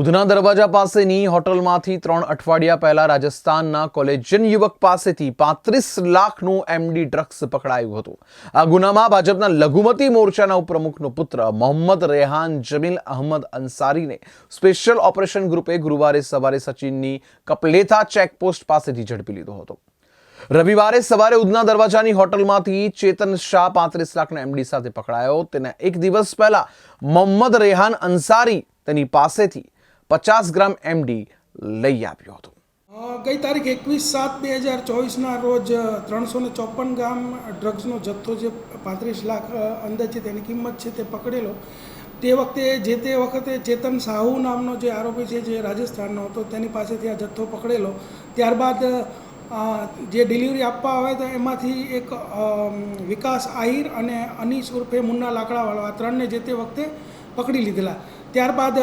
ઉધના દરવાજા પાસેની હોટલમાંથી ત્રણ અઠવાડિયા પહેલા રાજસ્થાનના કોલેજિયન યુવક પાસેથી પાંત્રીસ લાખનું એમડી ડ્રગ્સ પકડાયું હતું. આ ગુનામાં ભાજપના લઘુમતી મોરચાના ઉપપ્રમુખનો પુત્ર મોહમ્મદ રેહાન જમીલ અહમદ અંસારીને સ્પેશિયલ ઓપરેશન ગ્રુપે ગુરુવારે સવારે સચિનની કપલેથા ચેકપોસ્ટ પાસેથી ઝડપી લીધો હતો. રવિવારે સવારે ઉધના દરવાજાની હોટલમાંથી ચેતન શાહ પાંત્રીસ લાખના એમડી સાથે પકડાયો. તેના એક દિવસ પહેલા મોહમ્મદ રેહાન અંસારી તેની પાસેથી પચાસ ગ્રામ એમડી લઈ આવ્યો હતો. ગઈ તારીખ એકવીસ સાત બે હજાર ચોવીસના રોજ ત્રણસો ને ચોપન ગ્રામ ડ્રગ્સનો જથ્થો જે પાંત્રીસ લાખ અંદર છે તેની કિંમત છે તે પકડેલો. તે વખતે જે તે વખતે ચેતન સાહુ નામનો જે આરોપી છે જે રાજસ્થાનનો હતો તેની પાસેથી આ જથ્થો પકડેલો. ત્યારબાદ જે ડિલિવરી આપવા આવે તો એમાંથી એક વિકાસ આહિર અને અનીસ ઉર્ફે મુન્ના લાકડાવાળા આ ત્રણને જે તે વખતે પકડી લીધેલા. ત્યારબાદ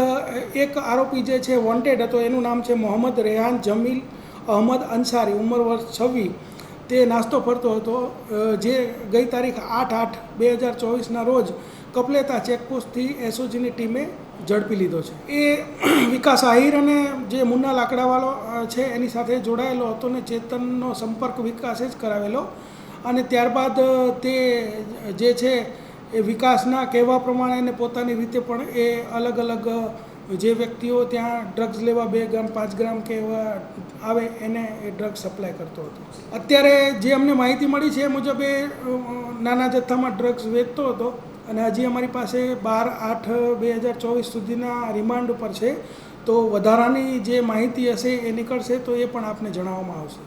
એક આરોપી જે છે વોન્ટેડ હતો, એનું નામ છે મોહમ્મદ રેહાન જમીલ અહમદ અંસારી, ઉંમર વર્ષ છવ્વીસ. તે નાસ્તો ફરતો હતો. જે ગઈ તારીખ આઠ આઠ બે હજાર ચોવીસના રોજ કપલેતા ચેકપોસ્ટથી એસઓજીની ટીમે ઝડપી લીધો છે. એ વિકાસ આહિર અને જે મુન્ના લાકડાવાળો છે એની સાથે જોડાયેલો હતો ને ચેતનનો સંપર્ક વિકાસે જ કરાવેલો. અને ત્યારબાદ તે જે છે એ વિકાસના કહેવા પ્રમાણે એને પોતાની રીતે પણ એ અલગ અલગ જે વ્યક્તિઓ ત્યાં ડ્રગ્સ લેવા બે ગ્રામ, પાંચ ગ્રામ કે એવા આવે, એને એ ડ્રગ્સ સપ્લાય કરતો હતો. અત્યારે જે અમને માહિતી મળી છે એ મુજબ એ નાના જથ્થામાં ડ્રગ્સ વેચતો હતો અને હજી અમારી પાસે બાર આઠ બે હજાર ચોવીસ સુધીના રિમાન્ડ ઉપર છે. તો વધારાની જે માહિતી હશે એ નીકળશે તો એ પણ આપને જણાવવામાં આવશે.